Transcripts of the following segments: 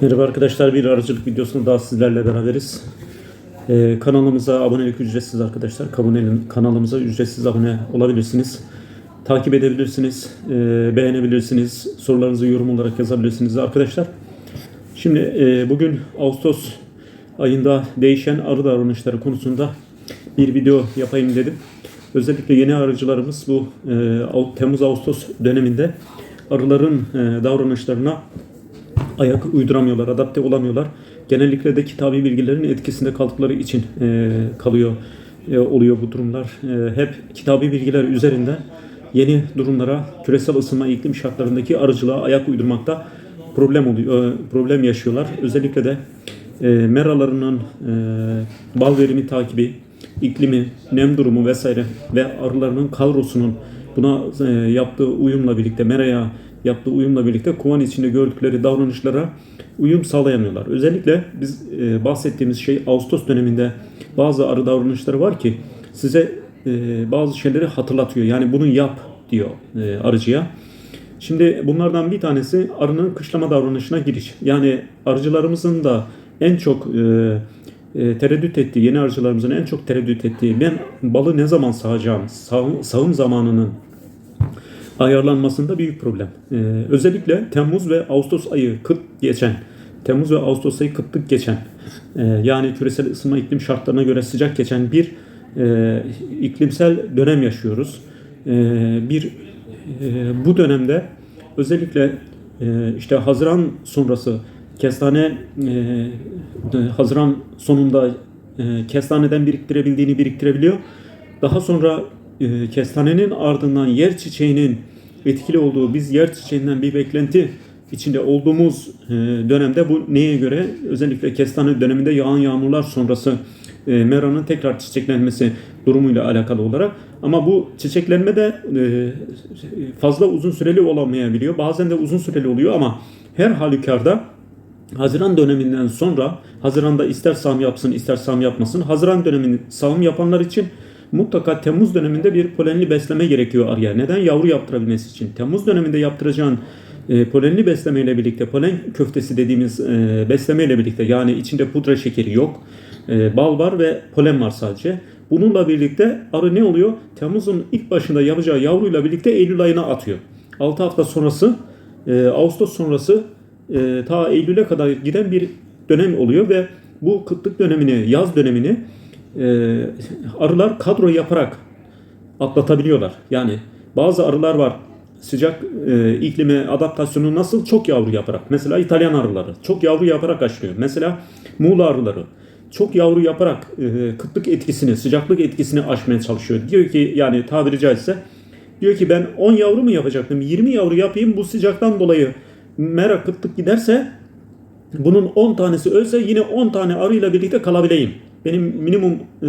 Merhaba arkadaşlar bir arıcılık videosunda daha sizlerle beraberiz. Ee, kanalımıza abonelik ücretsiz arkadaşlar. Kanalın- Kanalımıza ücretsiz abone olabilirsiniz. Takip edebilirsiniz, e, beğenebilirsiniz, sorularınızı yorum olarak yazabilirsiniz arkadaşlar. Şimdi e, bugün Ağustos ayında değişen arı davranışları konusunda bir video yapayım dedim. Özellikle yeni arıcılarımız bu e, Ağ- Temmuz-Ağustos döneminde arıların e, davranışlarına ayak uyduramıyorlar, adapte olamıyorlar. Genellikle de kitabi bilgilerin etkisinde kaldıkları için e, kalıyor e, oluyor bu durumlar. E, hep kitabi bilgiler üzerinden yeni durumlara, küresel ısınma iklim şartlarındaki arıcılığa ayak uydurmakta problem oluyor, e, problem yaşıyorlar. Özellikle de e, meralarının e, bal verimi takibi, iklimi, nem durumu vesaire ve arılarının kadrosunun buna e, yaptığı uyumla birlikte meraya yaptığı uyumla birlikte kovan içinde gördükleri davranışlara uyum sağlayamıyorlar. Özellikle biz e, bahsettiğimiz şey Ağustos döneminde bazı arı davranışları var ki size e, bazı şeyleri hatırlatıyor. Yani bunu yap diyor e, arıcıya. Şimdi bunlardan bir tanesi arının kışlama davranışına giriş. Yani arıcılarımızın da en çok e, e, tereddüt ettiği, yeni arıcılarımızın en çok tereddüt ettiği ben balı ne zaman sağacağım, sağım, sağım zamanının ayarlanmasında büyük problem. Ee, özellikle Temmuz ve Ağustos ayı kıt geçen, Temmuz ve Ağustos ayı kıtlık geçen, e, yani küresel ısınma iklim şartlarına göre sıcak geçen bir e, iklimsel dönem yaşıyoruz. E, bir e, bu dönemde özellikle e, işte Haziran sonrası kestane e, Haziran sonunda e, kestaneden biriktirebildiğini biriktirebiliyor. Daha sonra e, kestanenin ardından yer çiçeğinin etkili olduğu, biz yer çiçeğinden bir beklenti içinde olduğumuz e, dönemde bu neye göre? Özellikle kestane döneminde yağan yağmurlar sonrası e, meranın tekrar çiçeklenmesi durumuyla alakalı olarak. Ama bu çiçeklenme de e, fazla uzun süreli olamayabiliyor. Bazen de uzun süreli oluyor ama her halükarda Haziran döneminden sonra Haziran'da ister sağım yapsın ister sağım yapmasın Haziran döneminin sağım yapanlar için mutlaka Temmuz döneminde bir polenli besleme gerekiyor arıya. Neden? Yavru yaptırabilmesi için. Temmuz döneminde yaptıracağın e, polenli besleme ile birlikte polen köftesi dediğimiz e, besleme birlikte yani içinde pudra şekeri yok. E, bal var ve polen var sadece. Bununla birlikte arı ne oluyor? Temmuz'un ilk başında yapacağı yavruyla birlikte Eylül ayına atıyor. 6 hafta sonrası e, Ağustos sonrası e, ta Eylül'e kadar giden bir dönem oluyor ve bu kıtlık dönemini, yaz dönemini e, arılar kadro yaparak atlatabiliyorlar. Yani bazı arılar var sıcak e, iklime adaptasyonu nasıl çok yavru yaparak. Mesela İtalyan arıları çok yavru yaparak açlıyor. Mesela Muğla arıları çok yavru yaparak e, kıtlık etkisini, sıcaklık etkisini aşmaya çalışıyor. Diyor ki yani tabiri caizse diyor ki ben 10 yavru mu yapacaktım? 20 yavru yapayım bu sıcaktan dolayı mera kıtlık giderse bunun 10 tanesi ölse yine 10 tane arıyla birlikte kalabileyim. Benim minimum e,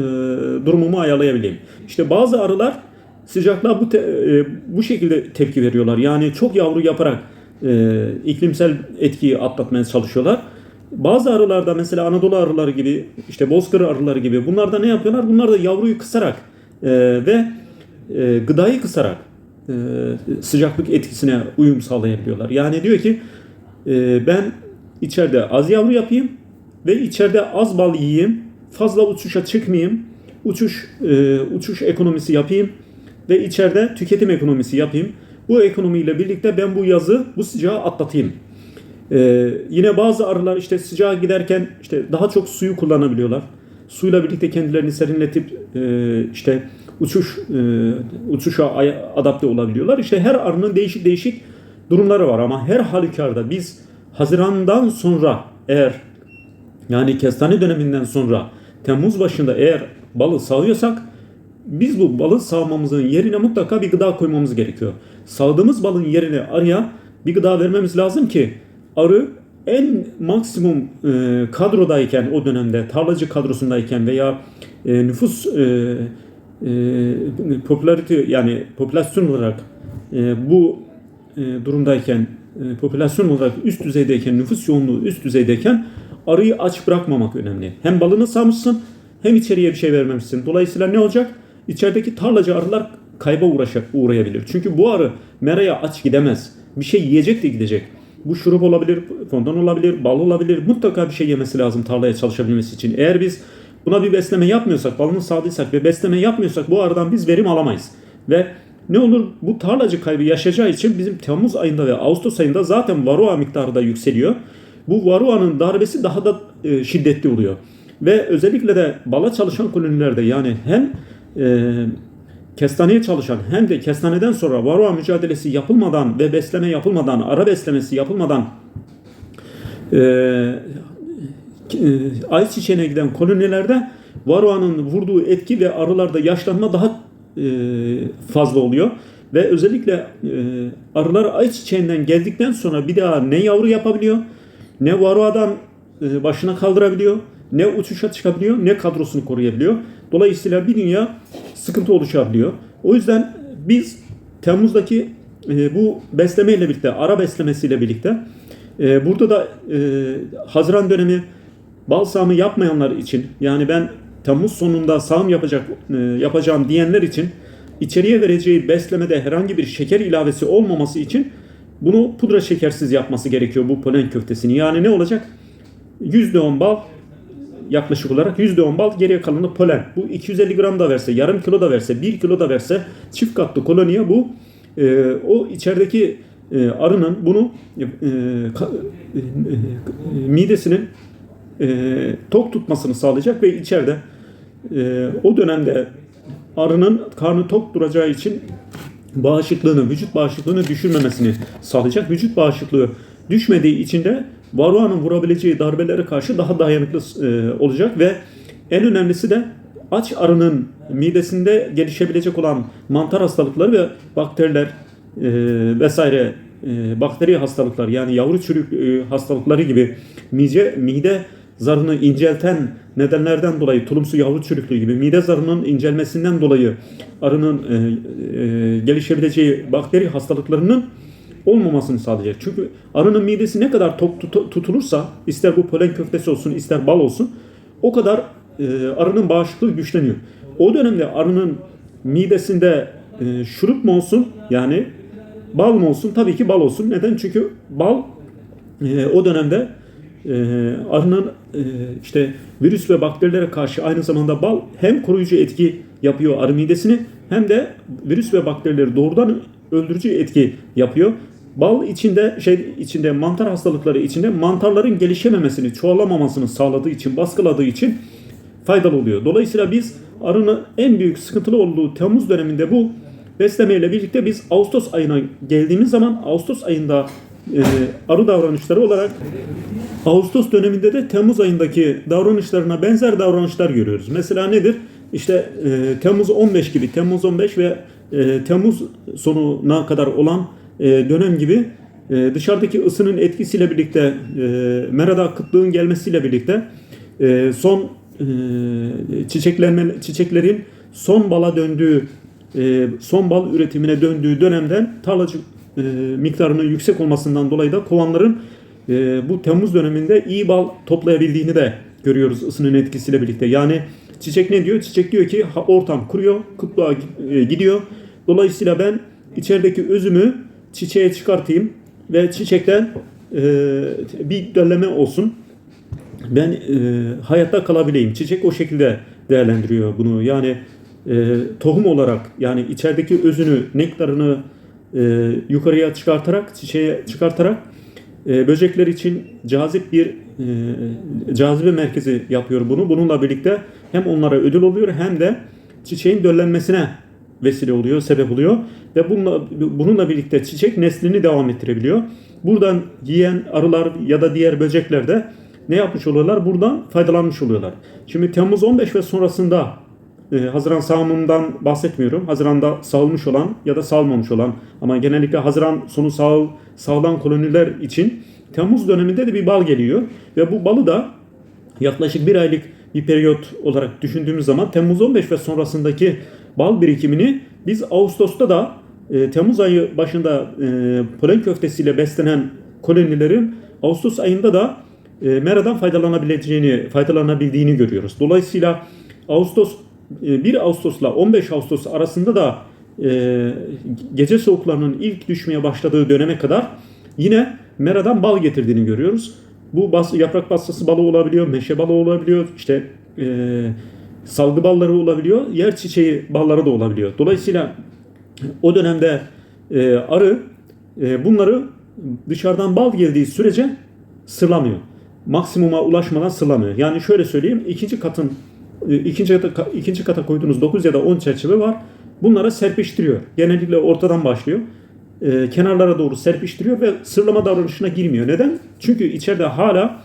durumumu ayarlayabileyim. İşte bazı arılar sıcaklığa bu te- e, bu şekilde tepki veriyorlar. Yani çok yavru yaparak e, iklimsel etkiyi atlatmaya çalışıyorlar. Bazı arılarda mesela Anadolu arıları gibi, işte bozkır arıları gibi bunlar da ne yapıyorlar? Bunlar da yavruyu kısarak e, ve e, gıdayı kısarak e, sıcaklık etkisine uyum sağlayabiliyorlar. Yani diyor ki e, ben içeride az yavru yapayım ve içeride az bal yiyeyim, fazla uçuşa çıkmayayım, uçuş e, uçuş ekonomisi yapayım ve içeride tüketim ekonomisi yapayım. Bu ekonomiyle birlikte ben bu yazı, bu sıcağı atlatayım. Ee, yine bazı arılar işte sıcağa giderken işte daha çok suyu kullanabiliyorlar. Suyla birlikte kendilerini serinletip e, işte uçuş e, uçuşa adapte olabiliyorlar. İşte her arının değişik değişik durumları var ama her halükarda biz Haziran'dan sonra eğer yani kestane döneminden sonra Temmuz başında eğer balı sağıyorsak biz bu balı sağmamızın yerine mutlaka bir gıda koymamız gerekiyor. Sağdığımız balın yerine arıya bir gıda vermemiz lazım ki arı en maksimum e, kadrodayken o dönemde tarlacı kadrosundayken veya e, nüfus e, e, popularity yani popülasyon olarak e, bu e, durumdayken e, popülasyon olarak üst düzeydeyken nüfus yoğunluğu üst düzeydeyken arıyı aç bırakmamak önemli. Hem balını sağmışsın hem içeriye bir şey vermemişsin. Dolayısıyla ne olacak? İçerideki tarlacı arılar kayba uğraşa, uğrayabilir. Çünkü bu arı meraya aç gidemez. Bir şey yiyecek de gidecek. Bu şurup olabilir, fondant olabilir, bal olabilir. Mutlaka bir şey yemesi lazım tarlaya çalışabilmesi için. Eğer biz buna bir besleme yapmıyorsak, balını sağdıysak ve besleme yapmıyorsak bu aradan biz verim alamayız. Ve ne olur bu tarlacı kaybı yaşayacağı için bizim Temmuz ayında ve Ağustos ayında zaten varroa miktarı da yükseliyor. Bu varroa'nın darbesi daha da e, şiddetli oluyor. Ve özellikle de bala çalışan kolonilerde yani hem e, kestaneye çalışan hem de kestaneden sonra varroa mücadelesi yapılmadan ve besleme yapılmadan, ara beslemesi yapılmadan e, e, ay çiçeğine giden kolonilerde varroa'nın vurduğu etki ve arılarda yaşlanma daha e, fazla oluyor. Ve özellikle e, arılar ay çiçeğinden geldikten sonra bir daha ne yavru yapabiliyor, ne varroa'dan e, başına kaldırabiliyor, ne uçuşa çıkabiliyor, ne kadrosunu koruyabiliyor. Dolayısıyla bir dünya sıkıntı oluşabiliyor. O yüzden biz Temmuz'daki e, bu beslemeyle birlikte, ara beslemesiyle birlikte e, burada da Haziran dönemi bal sağımı yapmayanlar için yani ben Temmuz sonunda sağım yapacak yapacağım diyenler için içeriye vereceği beslemede herhangi bir şeker ilavesi olmaması için bunu pudra şekersiz yapması gerekiyor bu polen köftesini. Yani ne olacak? %10 bal yaklaşık olarak %10 bal geriye kalanı polen. Bu 250 gram da verse, yarım kilo da verse, 1 kilo da verse çift katlı koloniye bu e, o içerideki e, arının bunu e, ka, e, e, midesinin e, tok tutmasını sağlayacak ve içeride e, o dönemde arının karnı tok duracağı için bağışıklığını, vücut bağışıklığını düşürmemesini sağlayacak. Vücut bağışıklığı düşmediği için de varroa'nın vurabileceği darbelere karşı daha dayanıklı e, olacak ve en önemlisi de aç arının midesinde gelişebilecek olan mantar hastalıkları ve bakteriler e, vesaire e, bakteri hastalıklar yani yavru çürük hastalıkları gibi mide, mide zarını incelten nedenlerden dolayı tulumsu yavru çürüklüğü gibi mide zarının incelmesinden dolayı arının e, e, gelişebileceği bakteri hastalıklarının olmamasını sağlayacak. Çünkü arının midesi ne kadar tut- tutulursa ister bu polen köftesi olsun ister bal olsun o kadar e, arının bağışıklığı güçleniyor. O dönemde arının midesinde e, şurup mu olsun yani bal mı olsun? Tabii ki bal olsun. Neden? Çünkü bal e, o dönemde e, arının e, işte virüs ve bakterilere karşı aynı zamanda bal hem koruyucu etki yapıyor arı midesini hem de virüs ve bakterileri doğrudan öldürücü etki yapıyor. Bal içinde şey içinde mantar hastalıkları içinde mantarların gelişememesini, çoğalamamasını sağladığı için, baskıladığı için faydalı oluyor. Dolayısıyla biz arının en büyük sıkıntılı olduğu Temmuz döneminde bu beslemeyle birlikte biz Ağustos ayına geldiğimiz zaman Ağustos ayında e, arı davranışları olarak Ağustos döneminde de Temmuz ayındaki davranışlarına benzer davranışlar görüyoruz. Mesela nedir? İşte e, Temmuz 15 gibi, Temmuz 15 ve e, Temmuz sonuna kadar olan e, dönem gibi e, dışarıdaki ısının etkisiyle birlikte e, merada kıtlığın gelmesiyle birlikte e, son e, çiçeklenme çiçeklerin son bala döndüğü e, son bal üretimine döndüğü dönemden tarlacı e, miktarının yüksek olmasından dolayı da kovanların e, bu Temmuz döneminde iyi bal toplayabildiğini de görüyoruz ısının etkisiyle birlikte. Yani çiçek ne diyor? Çiçek diyor ki ortam kuruyor, kıtlığa e, gidiyor. Dolayısıyla ben içerideki özümü çiçeğe çıkartayım ve çiçekten e, bir dölleme olsun. Ben e, hayatta kalabileyim. Çiçek o şekilde değerlendiriyor bunu. Yani e, tohum olarak yani içerideki özünü, nektarını e, yukarıya çıkartarak, çiçeğe çıkartarak e, böcekler için cazip bir e, cazibe merkezi yapıyor bunu. Bununla birlikte hem onlara ödül oluyor hem de çiçeğin döllenmesine vesile oluyor, sebep oluyor ve bununla, bununla birlikte çiçek neslini devam ettirebiliyor. Buradan yiyen arılar ya da diğer böcekler de ne yapmış oluyorlar? Buradan faydalanmış oluyorlar. Şimdi Temmuz 15 ve sonrasında e, Haziran sağımından bahsetmiyorum. Haziran'da sağılmış olan ya da sağılmamış olan ama genellikle Haziran sonu sağ, sağlan koloniler için Temmuz döneminde de bir bal geliyor. Ve bu balı da yaklaşık bir aylık bir periyot olarak düşündüğümüz zaman Temmuz 15 ve sonrasındaki bal birikimini biz Ağustos'ta da e, Temmuz ayı başında e, polen köftesiyle beslenen kolonilerin Ağustos ayında da e, meradan faydalanabileceğini, faydalanabildiğini görüyoruz. Dolayısıyla Ağustos 1 Ağustos'la 15 Ağustos arasında da e, gece soğuklarının ilk düşmeye başladığı döneme kadar yine meradan bal getirdiğini görüyoruz. Bu bas, yaprak pastası balığı olabiliyor, meşe balığı olabiliyor, işte e, salgı balları olabiliyor, yer çiçeği balları da olabiliyor. Dolayısıyla o dönemde e, arı e, bunları dışarıdan bal geldiği sürece sırlamıyor. Maksimuma ulaşmadan sırlamıyor. Yani şöyle söyleyeyim, ikinci katın e, ikinci kata, ikinci kata koyduğunuz 9 ya da 10 çerçeve var. Bunlara serpiştiriyor. Genellikle ortadan başlıyor. E, kenarlara doğru serpiştiriyor ve sırlama davranışına girmiyor. Neden? Çünkü içeride hala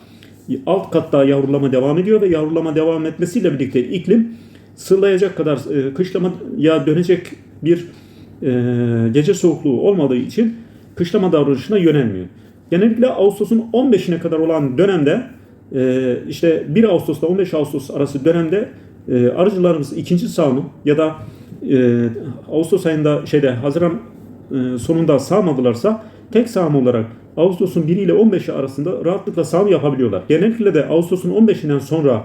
alt katta yavrulama devam ediyor ve yavrulama devam etmesiyle birlikte iklim sırlayacak kadar e, kışlamaya dönecek bir e, gece soğukluğu olmadığı için kışlama davranışına yönelmiyor. Genellikle Ağustos'un 15'ine kadar olan dönemde e, işte 1 Ağustos'ta 15 Ağustos arası dönemde e, arıcılarımız ikinci sağımı ya da e, Ağustos ayında şeyde Haziran e, sonunda sağmadılarsa tek sağım olarak Ağustos'un 1 ile 15'i arasında rahatlıkla sağım yapabiliyorlar. Genellikle de Ağustos'un 15'inden sonra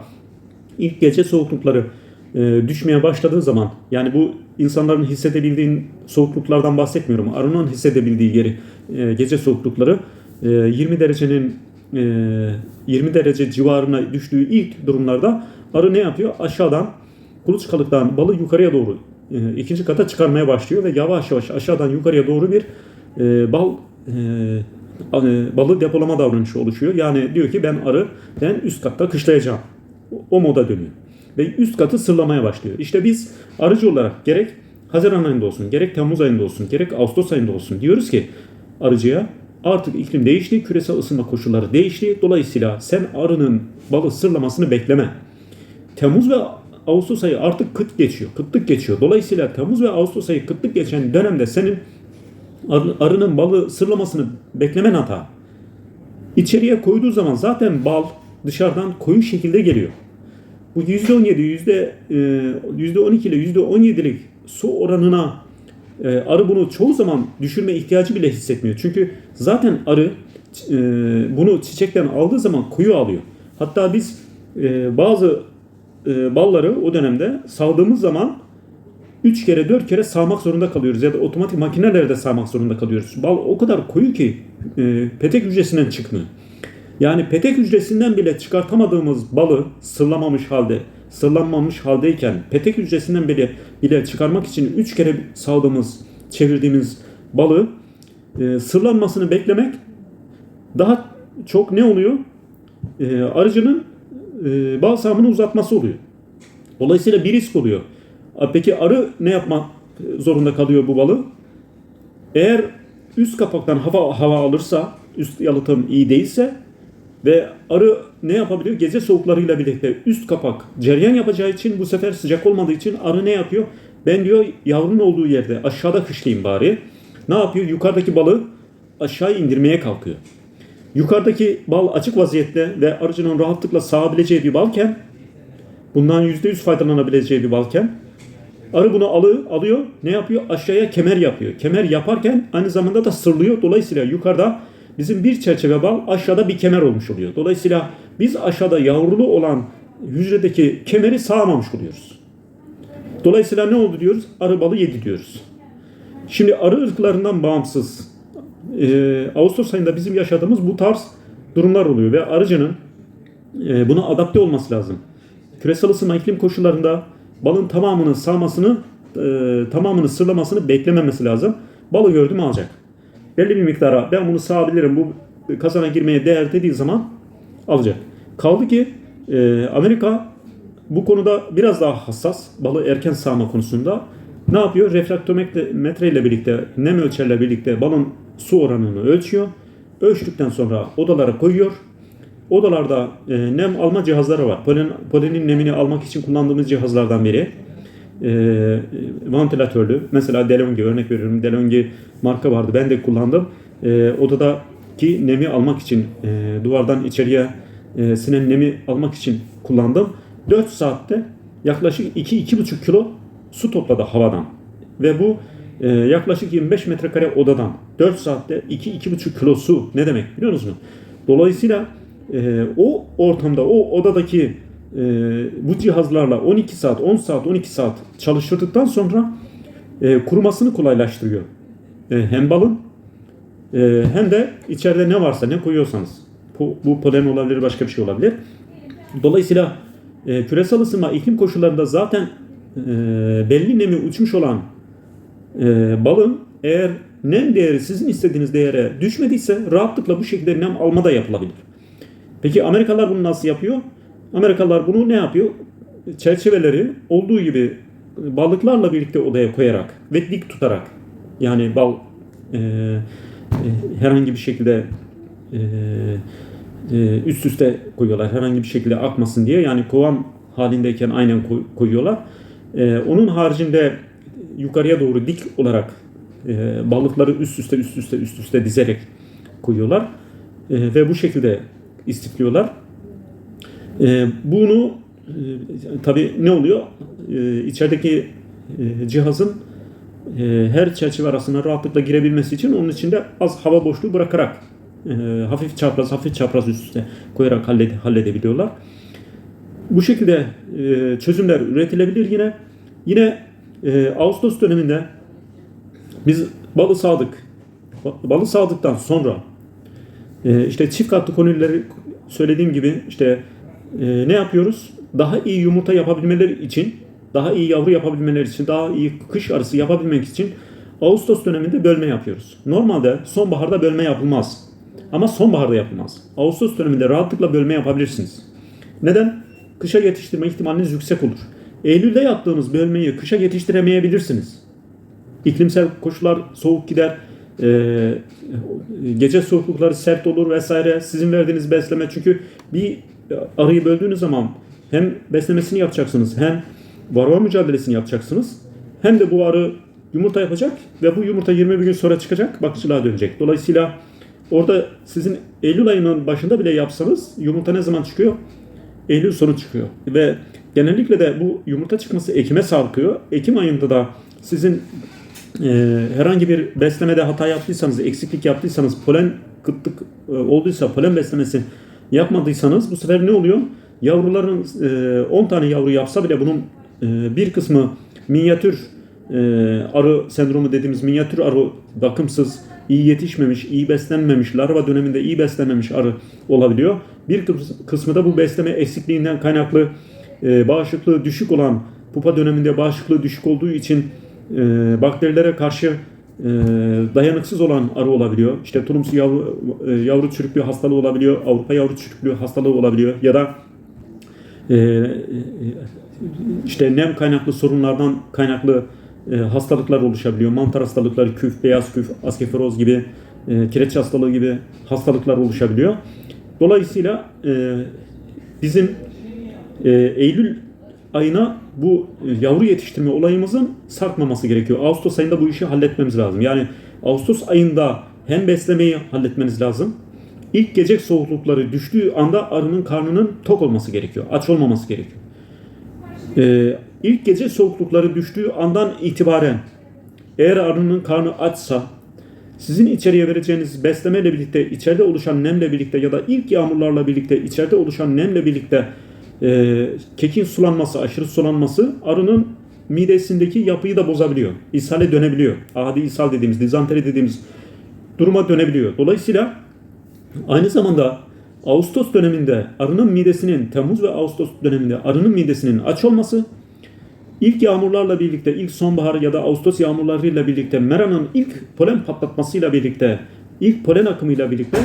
ilk gece soğuklukları düşmeye başladığı zaman yani bu insanların hissedebildiğin soğukluklardan bahsetmiyorum. Arının hissedebildiği yeri e, gece soğuklukları e, 20 derecenin 20 derece civarına düştüğü ilk durumlarda arı ne yapıyor? Aşağıdan kuluçkalıktan balı yukarıya doğru e, ikinci kata çıkarmaya başlıyor ve yavaş yavaş aşağıdan yukarıya doğru bir e, bal e, balı depolama davranışı oluşuyor. Yani diyor ki ben arı ben üst katta kışlayacağım. O moda dönüyor. Ve üst katı sırlamaya başlıyor. İşte biz arıcı olarak gerek Haziran ayında olsun, gerek Temmuz ayında olsun, gerek Ağustos ayında olsun diyoruz ki arıcıya artık iklim değişti, küresel ısınma koşulları değişti. Dolayısıyla sen arının balı sırlamasını bekleme. Temmuz ve Ağustos ayı artık kıt geçiyor, kıtlık geçiyor. Dolayısıyla Temmuz ve Ağustos ayı kıtlık geçen dönemde senin arı- arının balı sırlamasını beklemen hata. İçeriye koyduğu zaman zaten bal dışarıdan koyu şekilde geliyor. Bu %17, yüzde e, %12 ile %17'lik su oranına e, arı bunu çoğu zaman düşürme ihtiyacı bile hissetmiyor. Çünkü zaten arı e, bunu çiçekten aldığı zaman koyu alıyor. Hatta biz e, bazı e, balları o dönemde sağdığımız zaman 3 kere 4 kere sağmak zorunda kalıyoruz ya da otomatik makinelerde sağmak zorunda kalıyoruz. Bal o kadar koyu ki e, petek hücresinden çıkmıyor. Yani petek hücresinden bile çıkartamadığımız balı sırlamamış halde, sırlanmamış haldeyken petek hücresinden bile bile çıkarmak için 3 kere saldığımız, çevirdiğimiz balı e, sırlanmasını beklemek daha çok ne oluyor? E, arıcının e, bal sahamını uzatması oluyor. Dolayısıyla bir risk oluyor. Peki arı ne yapmak zorunda kalıyor bu balı? Eğer üst kapaktan hava hava alırsa, üst yalıtım iyi değilse ve arı ne yapabiliyor? Gece soğuklarıyla birlikte üst kapak ceryan yapacağı için bu sefer sıcak olmadığı için arı ne yapıyor? Ben diyor yavrunun olduğu yerde aşağıda kışlayayım bari. Ne yapıyor? Yukarıdaki balı aşağı indirmeye kalkıyor. Yukarıdaki bal açık vaziyette ve arıcının rahatlıkla sağabileceği bir balken bundan %100 faydalanabileceği bir balken Arı bunu alı, alıyor. Ne yapıyor? Aşağıya kemer yapıyor. Kemer yaparken aynı zamanda da sırlıyor. Dolayısıyla yukarıda bizim bir çerçeve bal aşağıda bir kemer olmuş oluyor. Dolayısıyla biz aşağıda yavrulu olan hücredeki kemeri sağmamış oluyoruz. Dolayısıyla ne oldu diyoruz? Arı balı yedi diyoruz. Şimdi arı ırklarından bağımsız e, Ağustos ayında bizim yaşadığımız bu tarz durumlar oluyor ve arıcının e, buna adapte olması lazım. Küresel ısınma iklim koşullarında balın tamamının sağmasını, e, tamamını sırlamasını beklememesi lazım. Balı gördü mü alacak. Belli bir miktara ben bunu sağabilirim, bu kazana girmeye değer dediği zaman alacak. Kaldı ki e, Amerika bu konuda biraz daha hassas. Balı erken sağma konusunda ne yapıyor? Refraktometre ile birlikte, nem ölçerle birlikte balın su oranını ölçüyor. Ölçtükten sonra odalara koyuyor. Odalarda e, nem alma cihazları var. Polen, polenin nemini almak için kullandığımız cihazlardan biri. E, vantilatörlü. Mesela Delonghi örnek veriyorum. Delonghi marka vardı. Ben de kullandım. E, odadaki nemi almak için e, duvardan içeriye e, sinen nemi almak için kullandım. 4 saatte yaklaşık 2-2,5 kilo su topladı havadan. Ve bu e, yaklaşık 25 metrekare odadan 4 saatte 2-2,5 kilo su ne demek biliyor musunuz? Dolayısıyla e, o ortamda, o odadaki e, bu cihazlarla 12 saat, 10 saat, 12 saat çalıştırdıktan sonra e, kurumasını kolaylaştırıyor. E, hem balın e, hem de içeride ne varsa ne koyuyorsanız bu, bu polen olabilir başka bir şey olabilir. Dolayısıyla e, küresel ısınma iklim koşullarında zaten e, belli nemi uçmuş olan e, balın eğer nem değeri sizin istediğiniz değere düşmediyse rahatlıkla bu şekilde nem alma da yapılabilir. Peki Amerikalılar bunu nasıl yapıyor? Amerikalılar bunu ne yapıyor? Çerçeveleri olduğu gibi balıklarla birlikte odaya koyarak ve dik tutarak yani bal e, e, herhangi bir şekilde e, e, üst üste koyuyorlar. Herhangi bir şekilde akmasın diye. Yani kovan halindeyken aynen koy- koyuyorlar. E, onun haricinde yukarıya doğru dik olarak e, balıkları üst üste üst üste üst üste dizerek koyuyorlar. E, ve bu şekilde istifliyorlar. E, bunu e, tabii ne oluyor? E, içerideki e, cihazın e, her çerçeve arasına rahatlıkla girebilmesi için onun içinde az hava boşluğu bırakarak e, hafif çapraz hafif çapraz üst üste koyarak hallede, halledebiliyorlar. Bu şekilde e, çözümler üretilebilir yine. Yine e, Ağustos döneminde biz balı sağdık. Ba- Balı sağdıktan sonra e, işte çift katlı konülleri söylediğim gibi işte e, ne yapıyoruz? Daha iyi yumurta yapabilmeleri için, daha iyi yavru yapabilmeleri için, daha iyi kış arısı yapabilmek için Ağustos döneminde bölme yapıyoruz. Normalde sonbaharda bölme yapılmaz. Ama sonbaharda yapılmaz. Ağustos döneminde rahatlıkla bölme yapabilirsiniz. Neden? Kışa yetiştirme ihtimaliniz yüksek olur. Eylül'de yaptığınız bölmeyi kışa yetiştiremeyebilirsiniz. İklimsel koşullar soğuk gider, e, gece soğuklukları sert olur vesaire. Sizin verdiğiniz besleme çünkü bir arıyı böldüğünüz zaman hem beslemesini yapacaksınız hem varroa mücadelesini yapacaksınız. Hem de bu arı yumurta yapacak ve bu yumurta 21 gün sonra çıkacak, bakıcılığa dönecek. Dolayısıyla orada sizin Eylül ayının başında bile yapsanız yumurta ne zaman çıkıyor? Eylül sonu çıkıyor. Ve genellikle de bu yumurta çıkması Ekim'e sarkıyor. Ekim ayında da sizin e, herhangi bir beslemede hata yaptıysanız, eksiklik yaptıysanız, polen kıtlık e, olduysa, polen beslemesi yapmadıysanız bu sefer ne oluyor? Yavruların e, 10 tane yavru yapsa bile bunun e, bir kısmı minyatür e, arı sendromu dediğimiz minyatür arı bakımsız, iyi yetişmemiş, iyi beslenmemiş, larva döneminde iyi beslenmemiş arı olabiliyor. Bir kıs- kısmı da bu besleme eksikliğinden kaynaklı e, bağışıklığı düşük olan pupa döneminde bağışıklığı düşük olduğu için e, bakterilere karşı e, dayanıksız olan arı olabiliyor. İşte tulumsu yavru, e, yavru çürüklüğü hastalığı olabiliyor. Avrupa yavru çürüklüğü hastalığı olabiliyor. Ya da e, işte nem kaynaklı sorunlardan kaynaklı hastalıklar oluşabiliyor. Mantar hastalıkları, küf, beyaz küf, askeferoz gibi, kireç hastalığı gibi hastalıklar oluşabiliyor. Dolayısıyla bizim Eylül ayına bu e, yavru yetiştirme olayımızın sarkmaması gerekiyor. Ağustos ayında bu işi halletmemiz lazım. Yani Ağustos ayında hem beslemeyi halletmeniz lazım. İlk gece soğuklukları düştüğü anda arının karnının tok olması gerekiyor. Aç olmaması gerekiyor. Ee, ilk gece soğuklukları düştüğü andan itibaren eğer arının karnı açsa sizin içeriye vereceğiniz beslemeyle birlikte içeride oluşan nemle birlikte ya da ilk yağmurlarla birlikte içeride oluşan nemle birlikte e, kekin sulanması, aşırı sulanması arının midesindeki yapıyı da bozabiliyor. İshale dönebiliyor. Adi ishal dediğimiz, dizanteri dediğimiz duruma dönebiliyor. Dolayısıyla aynı zamanda Ağustos döneminde arının midesinin, Temmuz ve Ağustos döneminde arının midesinin aç olması, ilk yağmurlarla birlikte, ilk sonbahar ya da Ağustos yağmurlarıyla birlikte, meranın ilk polen patlatmasıyla birlikte, ilk polen akımıyla birlikte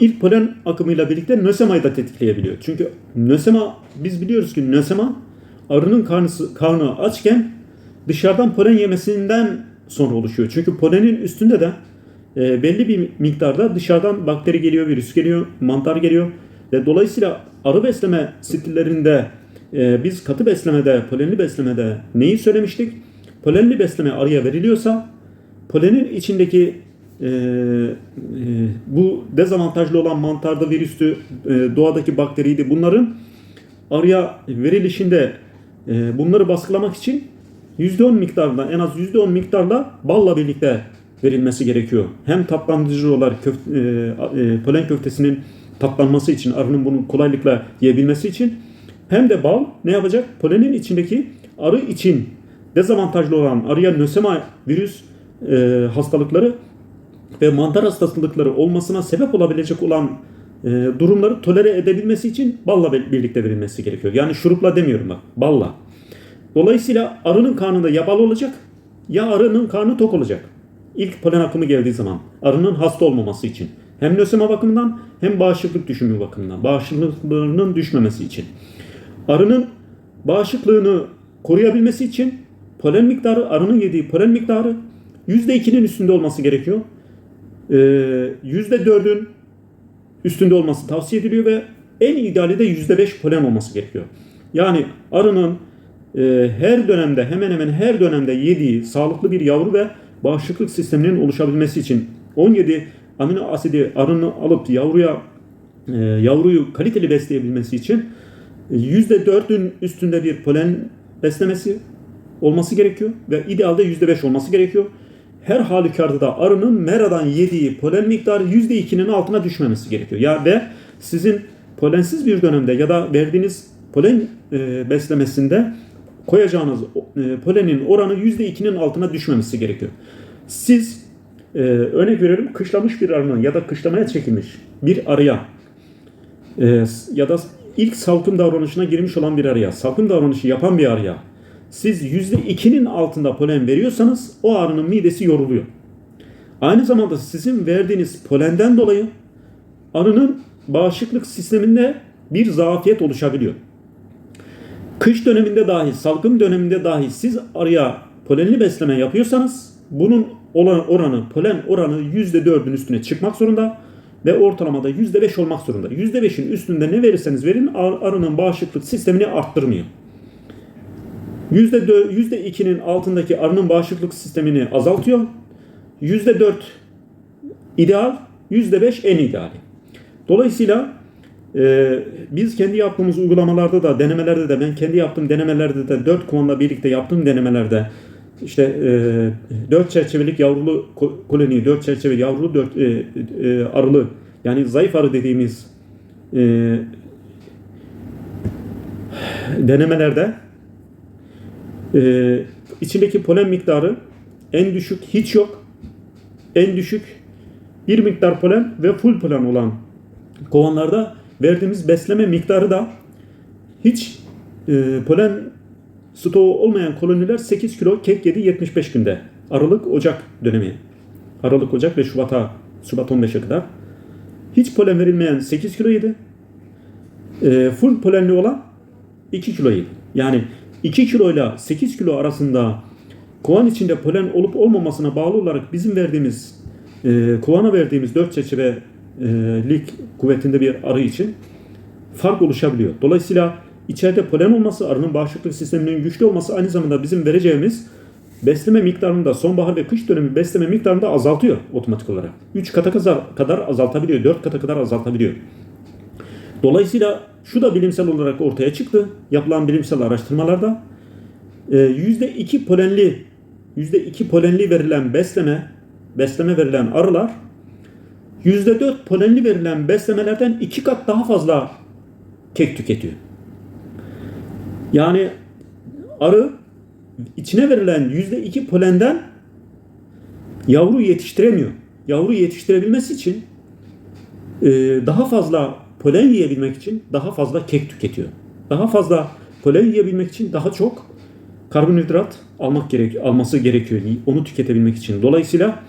ilk polen akımıyla birlikte nösemayı da tetikleyebiliyor. Çünkü nösema biz biliyoruz ki nösema arının karnısı, karnı açken dışarıdan polen yemesinden sonra oluşuyor. Çünkü polenin üstünde de e, belli bir miktarda dışarıdan bakteri geliyor, virüs geliyor, mantar geliyor ve dolayısıyla arı besleme stillerinde e, biz katı beslemede, polenli beslemede neyi söylemiştik? Polenli besleme arıya veriliyorsa polenin içindeki e, e, bu dezavantajlı olan mantarda virüstü, e, doğadaki bakteriydi. Bunların arıya verilişinde e, bunları baskılamak için %10 miktarda en az %10 miktarla balla birlikte verilmesi gerekiyor. Hem tatlandırıcı olarak köf, e, e, polen köftesinin tatlanması için, arının bunu kolaylıkla yiyebilmesi için hem de bal ne yapacak? Polenin içindeki arı için dezavantajlı olan arıya nösema virüs e, hastalıkları ve mantar hastalıkları olmasına sebep olabilecek olan e, durumları tolere edebilmesi için balla birlikte verilmesi gerekiyor. Yani şurupla demiyorum bak, balla. Dolayısıyla arının karnında ya bal olacak ya arının karnı tok olacak. İlk polen akımı geldiği zaman arının hasta olmaması için. Hem nösema bakımından hem bağışıklık düşümü bakımından. Bağışıklıklarının düşmemesi için. Arının bağışıklığını koruyabilmesi için polen miktarı, arının yediği polen miktarı %2'nin üstünde olması gerekiyor. Ee, %4'ün üstünde olması tavsiye ediliyor ve en ideali de %5 polen olması gerekiyor. Yani arının e, her dönemde hemen hemen her dönemde yediği sağlıklı bir yavru ve bağışıklık sisteminin oluşabilmesi için 17 amino asidi arını alıp yavruya e, yavruyu kaliteli besleyebilmesi için e, %4'ün üstünde bir polen beslemesi olması gerekiyor ve idealde %5 olması gerekiyor. Her halükarda da arının meradan yediği polen miktarı %2'nin altına düşmemesi gerekiyor. Ya ve sizin polensiz bir dönemde ya da verdiğiniz polen e, beslemesinde koyacağınız e, polenin oranı %2'nin altına düşmemesi gerekiyor. Siz e, örnek veriyorum kışlamış bir arının ya da kışlamaya çekilmiş bir arıya e, ya da ilk salkım davranışına girmiş olan bir arıya, salkım davranışı yapan bir arıya siz %2'nin altında polen veriyorsanız o arının midesi yoruluyor. Aynı zamanda sizin verdiğiniz polenden dolayı arının bağışıklık sisteminde bir zafiyet oluşabiliyor. Kış döneminde dahi, salgın döneminde dahi siz arıya polenli besleme yapıyorsanız bunun olan oranı, polen oranı %4'ün üstüne çıkmak zorunda ve ortalamada %5 olmak zorunda. %5'in üstünde ne verirseniz verin ar- arının bağışıklık sistemini arttırmıyor. %4, %2'nin altındaki arının bağışıklık sistemini azaltıyor. %4 ideal, %5 en ideali. Dolayısıyla e, biz kendi yaptığımız uygulamalarda da, denemelerde de, ben kendi yaptığım denemelerde de, 4 kovanla birlikte yaptığım denemelerde işte e, 4 çerçevelik yavrulu ko- koloni, 4 çerçeve yavrulu 4 e, e, arılı yani zayıf arı dediğimiz e, denemelerde e, içindeki polen miktarı en düşük hiç yok. En düşük bir miktar polen ve full polen olan kovanlarda verdiğimiz besleme miktarı da hiç e, polen stoğu olmayan koloniler 8 kilo kek yedi 75 günde. Aralık Ocak dönemi. Aralık Ocak ve Şubat'a Şubat 15'e kadar. Hiç polen verilmeyen 8 kilo yedi. E, full polenli olan 2 kilo yedi. Yani 2 kilo ile 8 kilo arasında kovan içinde polen olup olmamasına bağlı olarak bizim verdiğimiz e, kovana verdiğimiz 4 çerçevelik kuvvetinde bir arı için fark oluşabiliyor. Dolayısıyla içeride polen olması, arının bağışıklık sisteminin güçlü olması aynı zamanda bizim vereceğimiz besleme miktarını da sonbahar ve kış dönemi besleme miktarını da azaltıyor otomatik olarak. 3 kata kadar azaltabiliyor, 4 kata kadar azaltabiliyor. Dolayısıyla şu da bilimsel olarak ortaya çıktı. Yapılan bilimsel araştırmalarda e, %2 polenli %2 polenli verilen besleme besleme verilen arılar %4 polenli verilen beslemelerden iki kat daha fazla kek tüketiyor. Yani arı içine verilen %2 polenden yavru yetiştiremiyor. Yavru yetiştirebilmesi için e, daha fazla polen yiyebilmek için daha fazla kek tüketiyor. Daha fazla polen yiyebilmek için daha çok karbonhidrat almak gerek alması gerekiyor. Onu tüketebilmek için. Dolayısıyla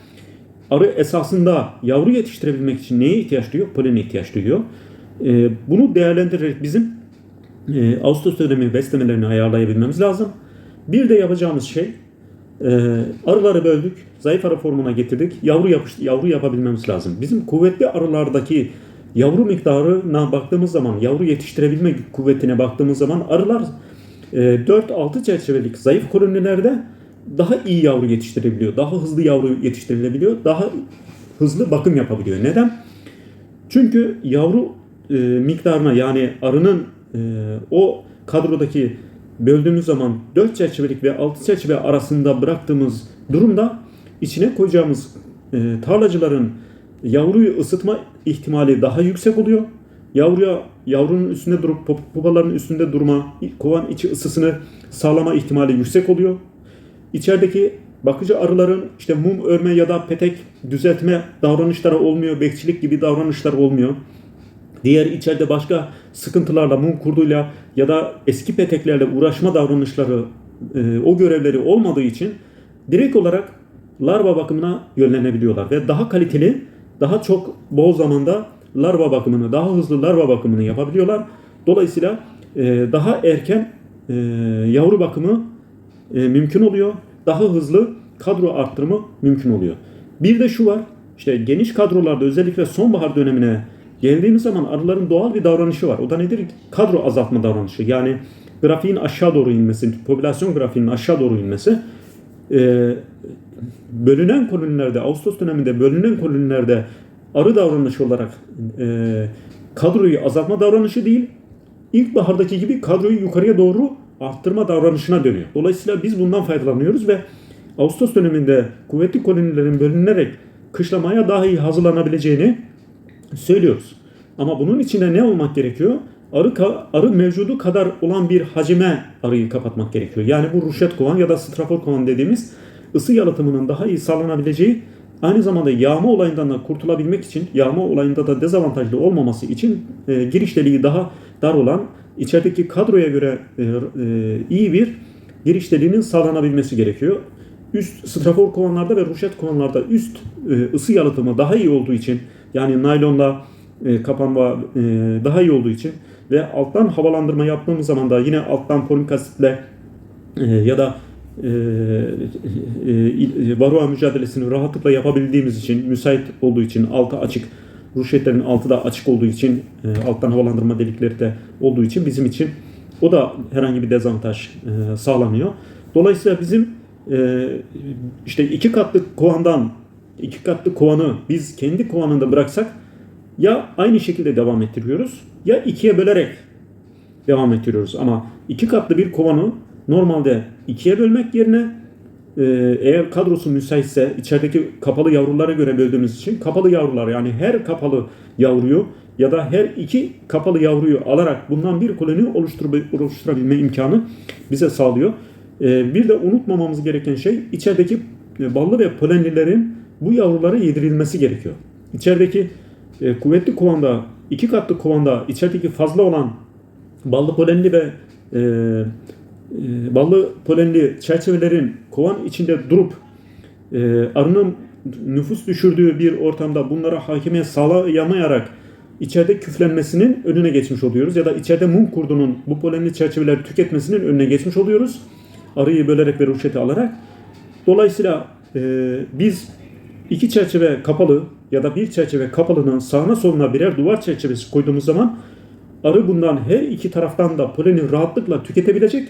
arı esasında yavru yetiştirebilmek için neye ihtiyaç duyuyor? Polene ihtiyaç duyuyor. E, bunu değerlendirerek bizim e, Ağustos dönemi beslemelerini ayarlayabilmemiz lazım. Bir de yapacağımız şey e, arıları böldük, zayıf arı formuna getirdik, yavru yapış, yavru yapabilmemiz lazım. Bizim kuvvetli arılardaki yavru miktarına baktığımız zaman, yavru yetiştirebilme kuvvetine baktığımız zaman arılar e, 4-6 çerçevelik zayıf kolonilerde daha iyi yavru yetiştirebiliyor, daha hızlı yavru yetiştirilebiliyor, daha hızlı bakım yapabiliyor. Neden? Çünkü yavru e, miktarına yani arının e, o kadrodaki böldüğümüz zaman 4 çerçevelik ve 6 çerçeve arasında bıraktığımız durumda içine koyacağımız e, tarlacıların yavruyu ısıtma ihtimali daha yüksek oluyor. Yavruya yavrunun üstünde durup pupaların üstünde durma, kovan içi ısısını sağlama ihtimali yüksek oluyor. İçerideki bakıcı arıların işte mum örme ya da petek düzeltme davranışları olmuyor, bekçilik gibi davranışlar olmuyor. Diğer içeride başka sıkıntılarla, mum kurduyla ya da eski peteklerle uğraşma davranışları, e, o görevleri olmadığı için direkt olarak larva bakımına yönlenebiliyorlar ve daha kaliteli, daha çok bol zamanda larva bakımını, daha hızlı larva bakımını yapabiliyorlar. Dolayısıyla e, daha erken e, yavru bakımı e, mümkün oluyor. Daha hızlı kadro arttırımı mümkün oluyor. Bir de şu var, işte geniş kadrolarda özellikle sonbahar dönemine geldiğimiz zaman arıların doğal bir davranışı var. O da nedir? Kadro azaltma davranışı. Yani grafiğin aşağı doğru inmesi, popülasyon grafiğinin aşağı doğru inmesi. E, bölünen kolonilerde, Ağustos döneminde bölünen kolonilerde arı davranışı olarak e, kadroyu azaltma davranışı değil, ilkbahardaki gibi kadroyu yukarıya doğru arttırma davranışına dönüyor. Dolayısıyla biz bundan faydalanıyoruz ve Ağustos döneminde kuvvetli kolonilerin bölünerek kışlamaya daha iyi hazırlanabileceğini söylüyoruz. Ama bunun içinde ne olmak gerekiyor? Arı, arı mevcudu kadar olan bir hacime arıyı kapatmak gerekiyor. Yani bu ruşet kovan ya da strafor kovan dediğimiz ısı yalıtımının daha iyi sağlanabileceği aynı zamanda yağma olayından da kurtulabilmek için yağma olayında da dezavantajlı olmaması için e, giriş deliği daha dar olan içerideki kadroya göre e, e, iyi bir giriş deliğinin sağlanabilmesi gerekiyor. Üst strafor kovanlarda ve ruşet kovanlarda üst e, ısı yalıtımı daha iyi olduğu için yani naylonla e, kapanma e, daha iyi olduğu için ve alttan havalandırma yaptığımız zaman da yine alttan polik asitle e, ya da e, e, varroa mücadelesini rahatlıkla yapabildiğimiz için, müsait olduğu için, altı açık, ruşetlerin altı da açık olduğu için, e, alttan havalandırma delikleri de olduğu için bizim için o da herhangi bir dezavantaj e, sağlamıyor. Dolayısıyla bizim e, işte iki katlı kovandan iki katlı kovanı biz kendi kovanında bıraksak ya aynı şekilde devam ettiriyoruz ya ikiye bölerek devam ettiriyoruz. Ama iki katlı bir kovanı normalde ikiye bölmek yerine e, eğer kadrosu müsaitse içerideki kapalı yavrulara göre böldüğümüz için kapalı yavrular yani her kapalı yavruyu ya da her iki kapalı yavruyu alarak bundan bir koloni oluştur- oluşturabilme imkanı bize sağlıyor. E, bir de unutmamamız gereken şey içerideki e, ballı ve polenlilerin bu yavrulara yedirilmesi gerekiyor. İçerideki e, kuvvetli kovanda, iki katlı kovanda içerideki fazla olan ballı polenli ve e, e, ballı polenli çerçevelerin kovan içinde durup e, arının nüfus düşürdüğü bir ortamda bunlara hakimiyet sağlayamayarak içeride küflenmesinin önüne geçmiş oluyoruz. Ya da içeride mum kurdunun bu polenli çerçeveleri tüketmesinin önüne geçmiş oluyoruz. Arıyı bölerek ve ruşeti alarak. Dolayısıyla e, biz iki çerçeve kapalı ya da bir çerçeve kapalının sağına soluna birer duvar çerçevesi koyduğumuz zaman arı bundan her iki taraftan da poleni rahatlıkla tüketebilecek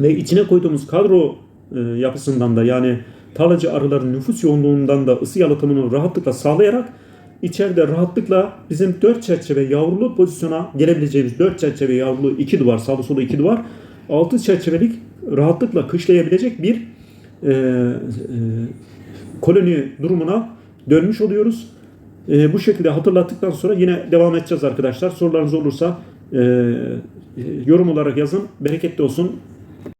ve içine koyduğumuz kadro e, yapısından da yani tarlacı arıların nüfus yoğunluğundan da ısı yalıtımını rahatlıkla sağlayarak içeride rahatlıkla bizim dört çerçeve yavrulu pozisyona gelebileceğimiz dört çerçeve yavrulu iki duvar sağlı solu iki duvar altı çerçevelik rahatlıkla kışlayabilecek bir e, e, koloni durumuna dönmüş oluyoruz. E, bu şekilde hatırlattıktan sonra yine devam edeceğiz arkadaşlar. Sorularınız olursa e, e, yorum olarak yazın. Bereketli olsun.